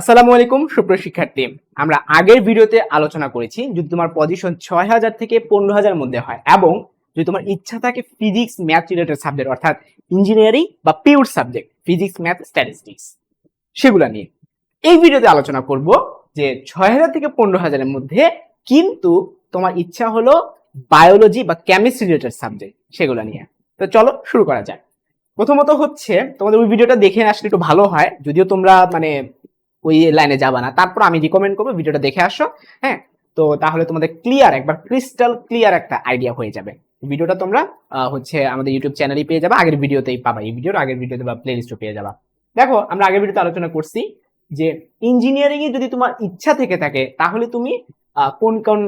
আসসালামু আলাইকুম, সুপ্রিয় শিক্ষার্থী। আমরা আগের ভিডিওতে আলোচনা করেছি যদি তোমার পজিশন ছয় হাজার থেকে পনেরো হাজার মধ্যে হয় এবং যদি তোমার ইচ্ছা থাকে ফিজিক্স ম্যাথ রিলেটেড সাবজেক্ট অর্থাৎ ইঞ্জিনিয়ারিং বা pure subject physics math statistics সেগুলো নিয়ে। এই ভিডিওতে আলোচনা করব যে ছয় হাজার থেকে পনেরো হাজারের মধ্যে কিন্তু তোমার ইচ্ছা হলো বায়োলজি বা কেমিস্ট্রি রিলেটেড সাবজেক্ট সেগুলো নিয়ে। তো চলো শুরু করা যাক। প্রথমত হচ্ছে, তোমাদের ওই ভিডিওটা দেখে আসলে একটু ভালো হয়, যদিও তোমরা মানে ওই লাইনে যাবা না। তারপর আমি রিকমেন্ড করব ভিডিওটা দেখে আসো হ্যাঁ? তো তাহলে তোমাদের ক্লিয়ার একবার ক্রিস্টাল ক্লিয়ার একটা আইডিয়া হয়ে যাবে। ভিডিওটা তোমরা হচ্ছে আমাদের ইউটিউব চ্যানেলে পেয়ে যাবে, আগের ভিডিওতেই পাবা এই ভিডিওর আগের ভিডিওতে বা প্লে লিস্টও পেয়ে যাবা। দেখো, আমরা আগের ভিডিওতে আলোচনা করছি যে ইঞ্জিনিয়ারিং এ যদি তোমার ইচ্ছা থেকে থাকে, তাহলে তুমি কোন কোন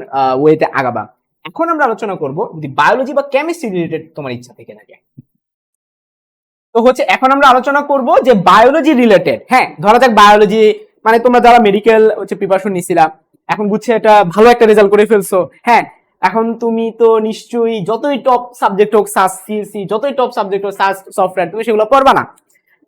ওয়েতে আগাবা। এখন আমরা আলোচনা করব যদি বায়োলজি বা কেমিস্ট্রি রিলেটেড তোমার ইচ্ছা থেকে থাকে। তো হচ্ছে এখন আমরা আলোচনা করব যে বায়োলজি রিলেটেড হ্যাঁ ধরা যাক বায়োলজি মানে তোমরা যারা মেডিকেল হচ্ছে প্রিপারেশন নিছিলা, এখন বুঝছে এটা ভালো একটা রেজাল্ট করে ফেলছো। হ্যাঁ এখন তুমি তো নিশ্চয়ই যতই টপ সাবজেক্ট হোক সাস সিএসসি যতই টপ সাবজেক্ট হোক সাস সফটওয়্যার তুমি সেগুলো পড়বা না।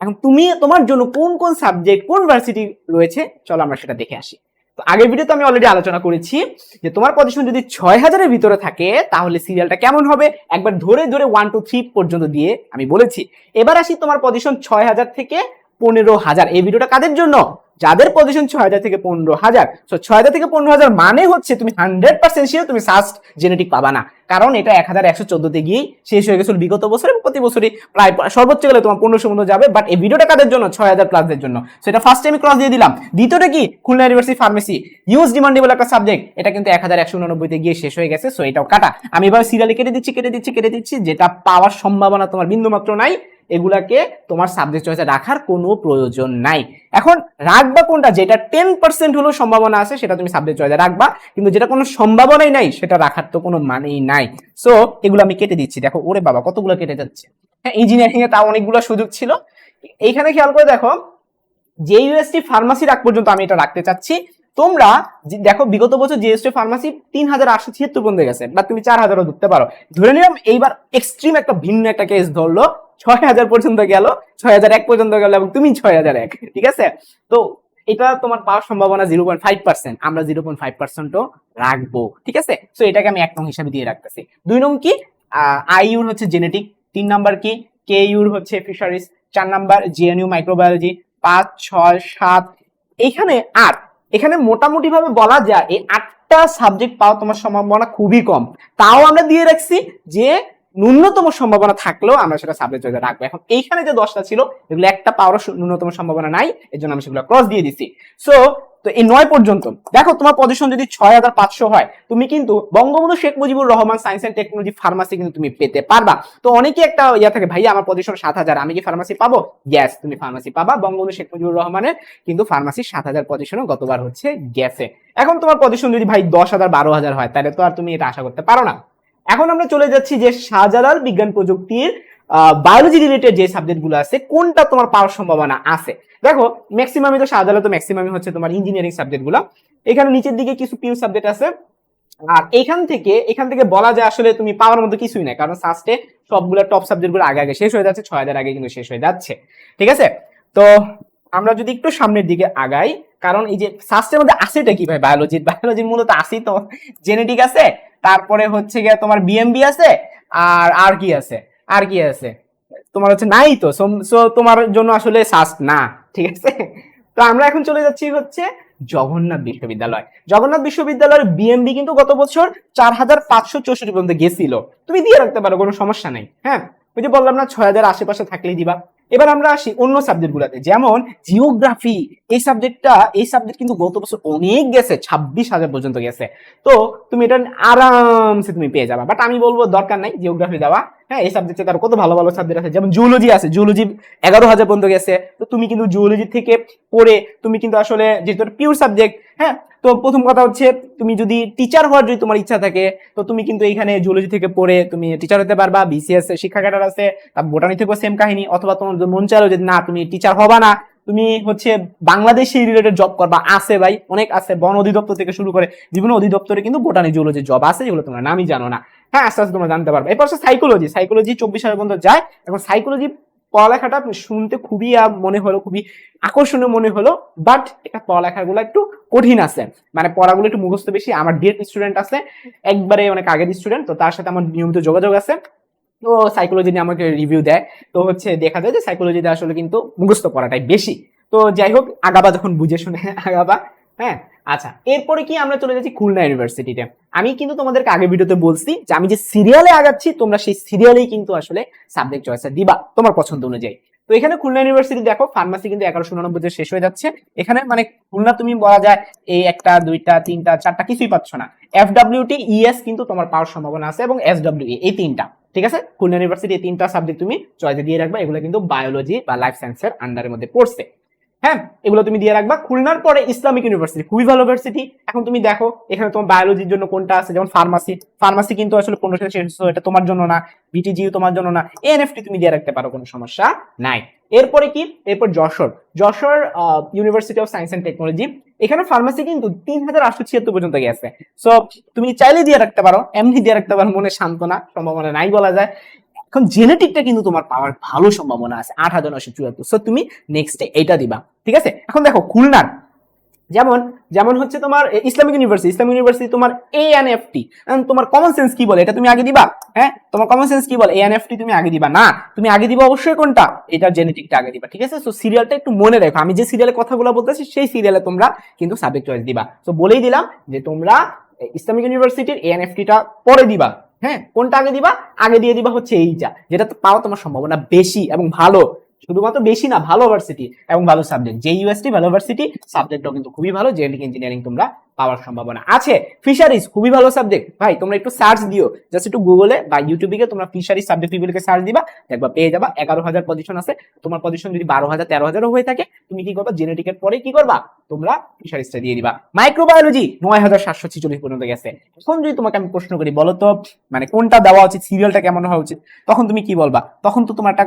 এখন তুমি, তোমার জন্য কোন কোন সাবজেক্ট কোন ভার্সিটি রয়েছে? চলো আমরা সেটা দেখে আসি। তো আগের ভিডিওতে আমি অলরেডি আলোচনা করেছি যে তোমার পজিশন যদি ছয় হাজারের ভিতরে থাকে, তাহলে সিরিয়ালটা কেমন হবে? একবার ধরে ধরে ওয়ান টু থ্রি পর্যন্ত দিয়ে আমি বলেছি। এবার আসি তোমার পজিশন ছয় হাজার থেকে পনেরো হাজার। এই ভিডিওটা কাদের জন্য? যাদের পজিশন ছয় হাজার থেকে পনেরো হাজার। তো ছয় হাজার থেকে পনেরো হাজার মানে হচ্ছে তুমি হান্ড্রেড পার্সেন্ট শিওর তুমি সাস্ট জেনেটিক পাবা না। কারণ এটা এক হাজার একশো চোদ্দতে গিয়েই শেষ হয়ে গেছিল বিগত বছরে প্রতি বছরই প্রায় সর্বোচ্চ গেলে তোমার পনেরোশো মতো যাবে। বাট এই ভিডিওটা কাদের জন্য? ছয় হাজার প্লাসদের জন্য। সেটা ফার্স্ট টাইম ক্রস দিয়ে দিলাম। দ্বিতীয়টা কি? Khulna university pharmacy use demandable একটা সাবজেক্ট এটা কিন্তু এক হাজার একশো উননব্বইতে গিয়ে শেষ হয়ে গেছে। সো এটাও কাটা। আমি এবার সিরিয়ালে কেটে দিচ্ছি কেটে দিচ্ছি কেটে দিচ্ছি। যেটা পাওয়ার সম্ভাবনা তোমার বিন্দু মাত্র নাই। এগুলাকে তোমার সাবজেক্ট চয়েসে রাখার কোনো প্রয়োজন নাই। এখন রাখবা কোনটা? যেটা টেন পার্সেন্ট হলেও সম্ভাবনা আছে, সেটা তুমি সাবজেক্ট চয়েসে রাখবা। কিন্তু যেটা কোনো সম্ভাবনাই নাই, সেটা রাখার তো কোনো মানেই নাই। সো এগুলো আমি কেটে দিচ্ছি। দেখো, ওরে বাবা, কতগুলো কেটে যাচ্ছে। হ্যাঁ ইঞ্জিনিয়ারিং এ তাও অনেকগুলো সুযোগ ছিল। এইখানে খেয়াল করে দেখো, যে ইউএসটি ফার্মাসি রাখ পর্যন্ত আমি এটা রাখতে চাচ্ছি। তোমরা দেখো, বিগত বছর জিএসটি ফার্মাসি তিন হাজার আটশো ছিয়াত্তর পর্যন্ত গেছে, বা তুমি চার হাজারও ধরতে পারো। ধরে নিলাম, এইবার এক্সট্রিম একটা ভিন্ন একটা কেস ধরলো। ছয় হাজার পর্যন্ত গেল, ছয় হাজার এক পর্যন্ত গেল এবং তুমি ছয় হাজার এক, ঠিক আছে? তো এটা তোমার পাওয়ার সম্ভাবনা জিরো পয়েন্ট ফাইভ পার্সেন্ট, আমরা জিরো পয়েন্ট ফাইভ পার্সেন্টও রাখব, ঠিক আছে? তো এটাকে আমি এক নং হিসাবে দিয়ে রাখতেছি। দুই নং কি? আই ইউর হচ্ছে জেনেটিক তিন নাম্বার কি? কে ইউর হচ্ছে ফিশারিজ চার নাম্বার জিএনইউ মাইক্রোবায়োলজি পাঁচ, ছয়, সাত এইখানে আট, এখানে মোটামুটি ভাবে বলা যায় এই আটটা সাবজেক্ট পাওয়া তোমার সম্ভাবনা খুবই কম। তাও আমরা দিয়ে রাখছি যে ন্যূনতম সম্ভাবনা থাকলেও আমরা সেটা সাবজেক্ট রাখব। এখন এইখানে যে দশটা ছিল, এগুলো একটা পাওয়ার ন্যূনতম সম্ভাবনা নাই এর জন্য আমি সেগুলো ক্রস দিয়ে দিচ্ছি সো তো এই নয় পর্যন্ত, দেখো তোমার পজিশন যদি ছয় হাজার পাঁচশো হয়, তুমি কিন্তু Bangabandhu Sheikh Mujibur Rahman science and technology pharmacy কিন্তু তুমি পেতে পারবা। তো অনেকে একটা ইয়া থাকে ভাই আমার পজিশন সাত হাজার, আমি কি ফার্মাসি পাবো? গ্যাস তুমি ফার্মাসি পাবা। বঙ্গবন্ধু শেখ মুজিবুর রহমানের কিন্তু ফার্মাসি সাত হাজার পজিশনও গতবার হচ্ছে গ্যাসে এখন তোমার পজিশন যদি ভাই দশ হাজার, বারো হাজার হয়, তাহলে তো আর তুমি এটা আশা করতে পারো না। এখন আমরা চলে যাচ্ছি যে শাহজালাল বিজ্ঞান প্রযুক্তির বায়োলজি রিলেটেড যে সাবজেক্টগুলো আছে, কোনটা তোমার পাওয়ার সম্ভাবনা আছে? দেখো ম্যাক্সিমামই তো শাহজালাল, তো ম্যাক্সিমামই হচ্ছে তোমার ইঞ্জিনিয়ারিং সাবজেক্টগুলো। এখানে নিচের দিকে কিছু পিউ সাবজেক্ট আছে। আর এখান থেকে এখান থেকে বলা যায় আসলে তুমি পাওয়ার মতো কিছুই নাই, কারণ সাস্টে সবগুলো টপ সাবজেক্টগুলো আগে আগে শেষ হয়ে যাচ্ছে, ছয় হাজার আগে কিন্তু শেষ হয়ে যাচ্ছে। ঠিক আছে? তো আমরা যদি একটু সামনের দিকে আগাই, কারণ এই যে সাস্টের মধ্যে আসেটা কি ভাই? বায়োলজি বায়োলজি মূলত আসি তো। জেনেটিক আছে তারপরে হচ্ছে গিয়ে তোমার বিএমবি আছে আর আর কি আছে আর কি আছে। তোমার হচ্ছে নাই তো সো তোমার জন্য আসলে সাস্ট না, ঠিক আছে? তো আমরা এখন চলে যাচ্ছি হচ্ছে জগন্নাথ বিশ্ববিদ্যালয়। জগন্নাথ বিশ্ববিদ্যালয়ের বিএমবি কিন্তু গত বছর চার হাজার পাঁচশো চৌষট্টি পর্যন্ত গেছিল। তুমি দিয়ে রাখতে পারো, কোনো সমস্যা নাই হ্যাঁ? ওই যে বললাম না, ছয় হাজার আশেপাশে থাকলেই দিবা। এবার আমরা আসি অন্য সাবজেক্টগুলোতে যেমন জিওগ্রাফি এই সাবজেক্টটা এই সাবজেক্ট কিন্তু গত বছর অনেক গেছে, ছাব্বিশ হাজার পর্যন্ত গেছে। তো তুমি এটা আরামসে তুমি পেয়ে যাবা। বাট আমি বলব দরকার নাই জিওগ্রাফি দেওয়া। হ্যাঁ এই সাবজেক্টে তার কত ভালো ভালো সাবজেক্ট আছে। যেমন জুলজি আছে জুলজি এগারো হাজার পর্যন্ত গেছে। তো তুমি কিন্তু জুলজি থেকে পড়ে তুমি কিন্তু আসলে যেহেতু পিওর সাবজেক্ট হ্যাঁ তো প্রথম কথা হচ্ছে তুমি যদি টিচার হওয়ার যদি তোমার ইচ্ছা থাকে, তো তুমি কিন্তু এইখানে জুলজি থেকে পড়ে তুমি টিচার হতে পারবা বিসিএস শিক্ষা ক্যাডার আছে, তার বোটানি থেকেও সেম কাহিনী, অথবা তোমার মন চাইলো যে না, তুমি টিচার হবা না, তুমি হচ্ছে বাংলাদেশি রিলেটেড জব করবা, আছে ভাই, অনেক আছে, বন অধিদপ্তর থেকে শুরু করে বিভিন্ন অধিদপ্তরে কিন্তু বোটানি জুলজি জব আছে, যেগুলো তোমরা নামই জানো না। হ্যাঁ আস্তে আস্তে তোমরা জানতে পারবে। এরপর হচ্ছে সাইকোলজি সাইকোলজি চব্বিশ হাজার পর্যন্ত যায়। এখন সাইকোলজি পড়ালেখাটা শুনতে খুবই মনে হলো, খুবই আকর্ষণীয় মনে হলো বাট এটা পড়ালেখাগুলো একটু কঠিন আছে। মানে পড়াগুলো একটু মুখস্থ বেশি। আমার ডিএড স্টুডেন্ট আছে, একবারে অনেক আগের স্টুডেন্ট তো তার সাথে আমার নিয়মিত যোগাযোগ আছে। তো সাইকোলজি নিয়ে আমাকে রিভিউ দেয়। তো হচ্ছে দেখা যায় যে সাইকোলজিতে আসলে কিন্তু মুখস্থ পড়াটাই বেশি। তো যাই হোক, আগাবা যখন বুঝে শুনে আগাবা। হ্যাঁ? আচ্ছা এরপরে কি আমরা চলে যাচ্ছি খুলনা ইউনিভার্সিটিতে। আমি কিন্তু তোমাদেরকে আগে ভিডিওতে বলছি যে আমি যে সিরিয়ালে আগাচ্ছি, তোমরা সেই সিরিয়ালেই কিন্তু আসলে সাবজেক্ট চয়েসটা দিবা, তোমার পছন্দ অনুযায়ী। তো এখানে খুলনা ইউনিভার্সিটি দেখো ফার্মাসি কিন্তু এগারোশো উননব্বইতে শেষ হয়ে যাচ্ছে। এখানে মানে খুলনা তুমি বলা যায় এই একটা, দুইটা, তিনটা, চারটা কিছুই পাচ্ছ না। এফ ডাব্লিউটি ইএস কিন্তু তোমার পাওয়ার সম্ভাবনা আছে এবং এস ডাব্লিউ এই তিনটা, ঠিক আছে? খুলনা ইউনিভার্সিটি এই তিনটা সাবজেক্ট তুমি চয়েসে দিয়ে রাখবা, এগুলো কিন্তু বায়োলজি বা লাইফ সায়েন্সের আন্ডারের মধ্যে পড়ছে। হ্যাঁ এগুলো তুমি দিয়ে রাখবা। খুলনার পরে ইসলামিক ইউনিভার্সিটি, খুবই ভালো ইউনিভার্সিটি এখন তুমি দেখো, এখানে তোমার বায়োলজির জন্য কোনটা আছে? যেমন ফার্মাসি ফার্মাসি কিন্তু আসলে শেষ এটা তোমার জন্য না বিটিজিও তোমার জন্য না। এনএফটি তুমি দিয়ে রাখতে পারো, কোনো সমস্যা নাই। এরপরে কি? এরপর Jessore. Jessore university of science and technology এখানে ফার্মাসি কিন্তু তিন হাজার আটশো ছিয়াত্তর পর্যন্ত গেছে। সো তুমি চাইলে দিয়ে রাখতে পারো, এমনি দিয়ে রাখতে পারো, মনে সান্ত্বনা সম্ভাবনা নাই বলা যায়। এখন জেনেটিকটা কিন্তু তোমার পাওয়ার ভালো সম্ভাবনা আছে। আট হাজার নশো চুয়াত্তর। সো তুমি নেক্সট এইটা দিবা। ঠিক আছে? এখন দেখো, খুলনার। যেমন যেমন হচ্ছে তোমার ইসলামিক ইউনিভার্সিটি ইসলামিক ইউনিভার্সিটি তোমার এ এন এফ টি তোমার কমন সেন্স কি বলে? এটা তুমি আগে দিবা? হ্যাঁ? তোমার কমন সেন্স কি বলে? এ এন এফ টি তুমি আগে দিবা? না। তুমি আগে দিবা অবশ্যই কোনটা? এটা জেনেটিকটা আগে দিবা। ঠিক আছে? সো সিরিয়ালটা একটু মনে রাখো। আমি যে সিরিয়ালের কথাগুলো বলতেছি, সেই সিরিয়ালে তোমরা কিন্তু সাবজেক্ট চয়েস দিবা। তো বলেই দিলাম যে তোমরা ইসলামিক ইউনিভার্সিটির এ এন এফ টিটা পরে দিবা। হ্যাঁ কোনটা আগে দিবা? আগে দিয়ে দিবা হচ্ছে এইটা, যেটা তো পাওয়া তোমার সম্ভাবনা বেশি এবং ভালো। শুধুমাত্র বেশি না, ভালো ভার্সিটি এবং ভালো সাবজেক্ট যে ইউএসটি ভালো ভার্সিটি সাবজেক্টটাও কিন্তু খুবই ভালো জেনেটিক ইঞ্জিনিয়ারিং তোমরা পাওয়ার সম্ভাবনা আছে। ফিশারিজ খুবই ভালো সাবজেক্ট ভাই, তোমরা একটু সার্চ দিও। জাস্ট একটু গুগলে বা ইউটিউবে গিয়ে তোমরা ফিশারিজ সাবজেক্ট গুলিকে সার্চ দিবা, দেখবা পেয়ে যাবা, এগারো হাজার পজিশন আছে। তোমার পজিশন যদি বারো হাজার, তেরো হাজারও হয়ে থাকে, তুমি কি করবা? জেনেটিকের পরে কি করবা? তোমরা ফিশারিজটা দিয়ে দিবা। মাইক্রোবায়োলজি নয় হাজার সাতশো ছিচল্লিশ পর্যন্ত গেছে। এখন যদি তোমাকে আমি প্রশ্ন করি, বলো তো মানে কোনটা দেওয়া উচিত? সিরিয়ালটা কেমন হওয়া উচিত? তখন তুমি কি বলবা? তখন তো তোমার একটা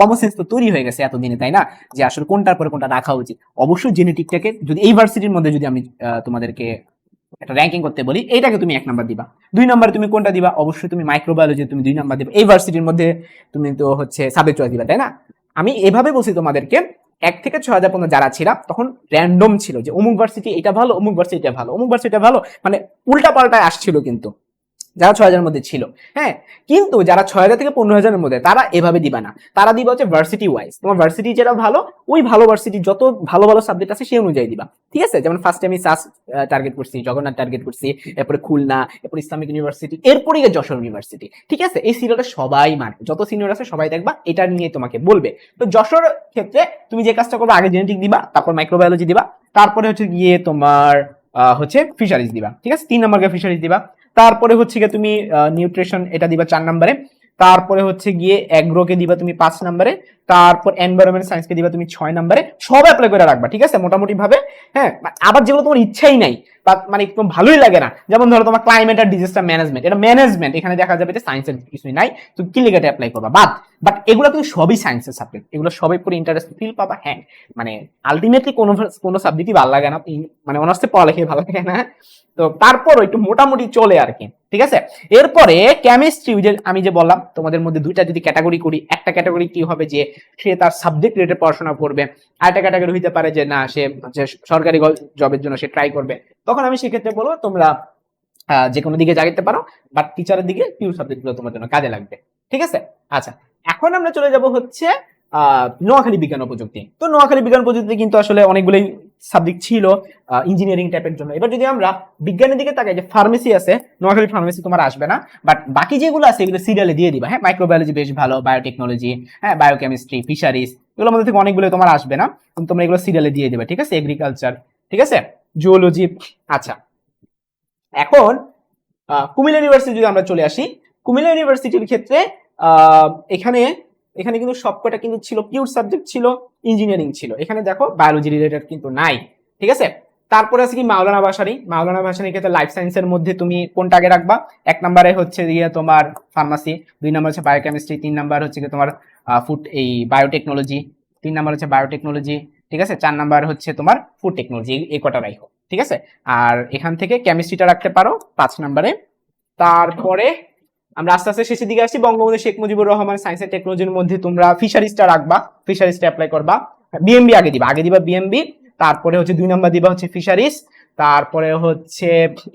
কমন সেন্স তো তৈরি হয়ে গেছে এতদিনে, তাই না? যে আসলে কোনটার পরে কোনটা রাখা উচিত। অবশ্যই জেনেটিকটাকে যদি এই ভার্সিটির মধ্যে যদি আমি তোমাদেরকে একটা র্যাঙ্কিং করতে বলি, এইটাকে তুমি এক নাম্বার দিবা। দুই নম্বরে তুমি কোনটা দিবা? অবশ্যই তুমি মাইক্রোবায়োলজি তুমি দুই নাম্বার দিবা। এই ভার্সিটির মধ্যে তুমি তো হচ্ছে সাবজেক্ট চয়েস দিবা, তাই না? আমি এভাবে বলছি তোমাদেরকে, এক থেকে ছয় হাজার পর্যন্ত যারা ছিলাম, তখন র্যান্ডম ছিল যে অমুক ভার্সিটি এটা ভালো, অমুক ভার্সিটি এটা ভালো, অমুক ভার্সিটি ভালো মানে উল্টা পাল্টায় আসছিল কিন্তু। যারা ছয় হাজারের মধ্যে ছিল। হ্যাঁ কিন্তু যারা ছয় হাজার থেকে পনেরো হাজারের মধ্যে, তারা এভাবে দিবা না। তারা দিবা হচ্ছে ভার্সিটি ওয়াইজ তোমার ভার্সিটি যেটা ভালো, ওই ভালো ভার্সিটি যত ভালো ভালো সাবজেক্ট আছে, সেই অনুযায়ী দিবা। ঠিক আছে? যেমন ফার্স্টে আমি সাস টার্গেট করছি, জগন্নাথ টার্গেট করছি, এরপরে খুলনা, এরপর ইসলামিক ইউনিভার্সিটি এরপরে গিয়ে যশোর ইউনিভার্সিটি ঠিক আছে? এই সিরিয়ালটা সবাই মানে যত সিনিয়র আছে, সবাই দেখবা, এটা নিয়ে তোমাকে বলবে। তো যশোর ক্ষেত্রে তুমি যে কাজটা করবে, আগে জেনেটিক দিবা, তারপর মাইক্রোবায়োলজি দিবা, তারপরে হচ্ছে গিয়ে তোমার হচ্ছে ফিশারিজ দিবা। ঠিক আছে? তিন নম্বরকে ফিশারিজ দিবা। তারপরে হচ্ছে গিয়ে তুমি নিউট্রিশন এটা দিবা চার নম্বরে। তারপরে হচ্ছে গিয়ে অ্যাগ্রোকে দিবা তুমি পাঁচ নম্বরে। তারপর এনভায়রনমেন্ট সায়েন্সকে দিবা তুমি ছয় নম্বরে, সব অ্যাপ্লাই করে রাখবা, ঠিক আছে? মোটামুটি ভাবে হ্যাঁ? আবার যেগুলো তোমার ইচ্ছাই নাই, বা মানে একদম ভালোই লাগে না, যেমন ধরো তোমার ক্লাইমেট আর ডিজাস্টার ম্যানেজমেন্ট এটা ম্যানেজমেন্ট এখানে দেখা যাবে যে সায়েন্সের কিছুই নাই তুমি কি লেগাতে অ্যাপ্লাই করবা, বাদ। বাট এগুলো কিন্তু সবই সায়েন্সের সাবজেক্ট এগুলো সবাই পুরো ইন্টারেস্ট ফিল পাবা হ্যাঁ? মানে আলটিমেটলি কোনো কোনো সাবজেক্টই ভালো লাগে না মানে অনার্সে পড়ালেখা ভালো লাগে না। তো তারপর একটু মোটামুটি চলে আর কি, ঠিক আছে? এরপরে কেমিস্ট্রি যে আমি যে বললাম, তোমাদের মধ্যে দুইটা যদি ক্যাটাগরি করি, একটা ক্যাটাগরি কি হবে যে সে তার সাবজেক্ট রিলেটেড পড়াশোনা করবে। আর একটা ক্যাটাগরি হইতে পারে যে, না, সে সরকারি জবের জন্য সে ট্রাই করবে। তখন আমি সেক্ষেত্রে বলব, তোমরা যে কোনো দিকে জাগিতে পারো বাট টিচারের দিকে পিউর সাবজেক্টগুলো তোমার জন্য কাজে লাগবে। ঠিক আছে? আচ্ছা এখন আমরা চলে যাব হচ্ছে নোয়াখালী বিজ্ঞান প্রযুক্তি। তো নোয়াখালী বিজ্ঞান প্রযুক্তি কিন্তু আসলে অনেকগুলোই সাবজেক্ট ছিল ইঞ্জিনিয়ারিং টাইপের জন্য। এবার যদি আমরা বিজ্ঞানের দিকে তাকাই, যে ফার্মেসি আছে, নোয়াখালী ফার্মেসি তোমার আসবে না বাট বাকি যেগুলো আছে, এগুলো সিরিয়ালে দিয়ে দিবা। হ্যাঁ মাইক্রোবায়োলজি বেশ ভালো বায়োটেকনোলজি হ্যাঁ বায়োকেমিস্ট্রি ফিশারিজ এগুলোর মধ্যে থেকে অনেকগুলো তোমার আসবে না তোমরা এগুলো সিরিয়ালে দিয়ে দিবে, ঠিক আছে? এগ্রিকালচার ঠিক আছে? জুওলজি আচ্ছা। এখন কুমিল্লা ইউনিভার্সিটি যদি আমরা চলে আসি, কুমিল্লা ইউনিভার্সিটির ক্ষেত্রে এখানে এখানে কিন্তু সবকটা কিন্তু ছিল পিওর সাবজেক্ট ছিল ইঞ্জিনিয়ারিং ছিল। এখানে দেখো বায়োলজি রিলেটেড কিন্তু নাই, ঠিক আছে? তারপরে আছে কি মাওলানা ভাসানি। মাওলানা ভাসানির ক্ষেত্রে লাইফ সায়েন্সের মধ্যে তুমি কোনটা আগে রাখবা? এক নম্বরে হচ্ছে গিয়ে তোমার ফার্মাসি দুই নম্বর হচ্ছে বায়োকেমিস্ট্রি তিন নাম্বার হচ্ছে গিয়ে তোমার ফুড এই বায়োটেকনোলজি তিন নাম্বার হচ্ছে বায়োটেকনোলজি ঠিক আছে? চার নাম্বার হচ্ছে তোমার ফুড টেকনোলজি এই কটা রাখো ঠিক আছে? আর এখান থেকে কেমিস্ট্রিটা রাখতে পারো, পাঁচ নাম্বারে। তারপরে আমরা আস্তে আস্তে শেষের দিকে আসছি। বঙ্গবন্ধু শেখ মুজিবুর রহমান সায়েন্স এন্ড টেকনোলজির মধ্যে তোমরা ফিশারিজটা রাখবা। ফিশারিজটা অ্যাপ্লাই করবা। বিএমবি আগে দিবা। আগে দিবা বিএমবি তারপরে হচ্ছে দুই নাম্বার দিবা হচ্ছে ফিশারিজ তারপরে হচ্ছে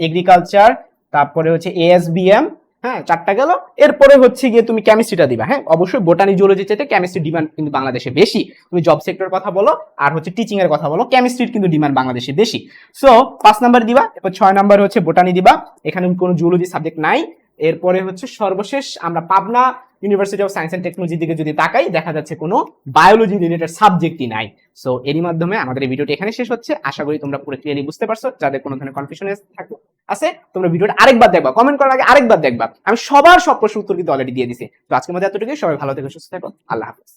এগ্রিকালচার তারপরে হচ্ছে এএসবিএম হ্যাঁ চারটা গেল। এরপরে হচ্ছে গিয়ে তুমি কেমিস্ট্রিটা দিবা। হ্যাঁ অবশ্যই বোটানি জুলজি চাইতে কেমিস্ট্রি ডিমান্ড কিন্তু বাংলাদেশে বেশি। তুমি জব সেক্টর কথা বলো, আর হচ্ছে টিচিং এর কথা বলো কেমিস্ট্রির কিন্তু ডিমান্ড বাংলাদেশে বেশি। সো পাঁচ নাম্বার দিবা, এরপর ছয় নাম্বার হচ্ছে বোটানি দিবা। এখানে কোনো জুলজি সাবজেক্ট নাই। এরপরে হচ্ছে সর্বশেষ আমরা Pabna university of science and টেকনোলজির দিকে যদি তাকাই, দেখা যাচ্ছে কোনো বায়োলজি রিলেটেড সাবজেক্টই নাই। সো এরই মাধ্যমে আমাদের এই ভিডিওটি এখানে শেষ হচ্ছে। আশা করি তোমরা পুরো ক্লিয়ারলি বুঝতে পারছ, যাদের কোনো ধরনের কনফিউশন থাকে আছে, তোমরা ভিডিওটা আরেকবার দেখবা কমেন্ট করার আগে আরেকবার দেখবা। আমি সবার সব প্রশ্ন উত্তর কিন্তু অলরেডি দিয়ে দিছি। তো আজকের মধ্যে এতটুকুই, সবাই ভালো থেকে, সুস্থ থাকো, আল্লাহ হাফেজ।